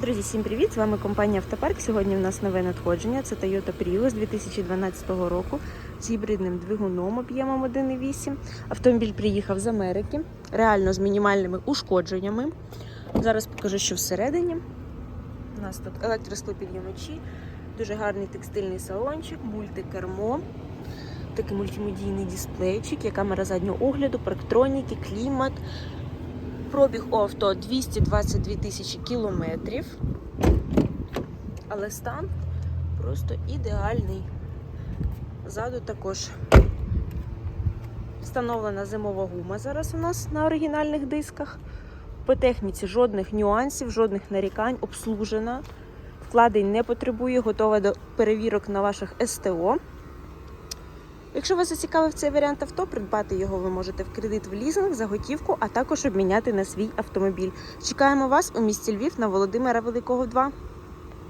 Друзі, всім привіт! З вами компанія Автопарк. Сьогодні в нас нове надходження. Це Toyota Prius 2012 року з гібридним двигуном об'ємом 1,8. Автомобіль приїхав з Америки, реально з мінімальними ушкодженнями. Зараз покажу, що всередині. У нас тут електросклопідйомачі, дуже гарний текстильний салончик, мультикермо, такий мультимедійний дисплейчик, є камера заднього огляду, парктроніки, клімат. Пробіг у авто 222 тисячі кілометрів. Але стан просто ідеальний. Ззаду також встановлена зимова гума зараз у нас на оригінальних дисках. По техніці жодних нюансів, жодних нарікань, обслужена. Вкладень не потребує, готова до перевірок на ваших СТО. Якщо вас зацікавив цей варіант авто, придбати його ви можете в кредит в лізинг за готівку, а також обміняти на свій автомобіль. Чекаємо вас у місті Львів на Володимира Великого 2.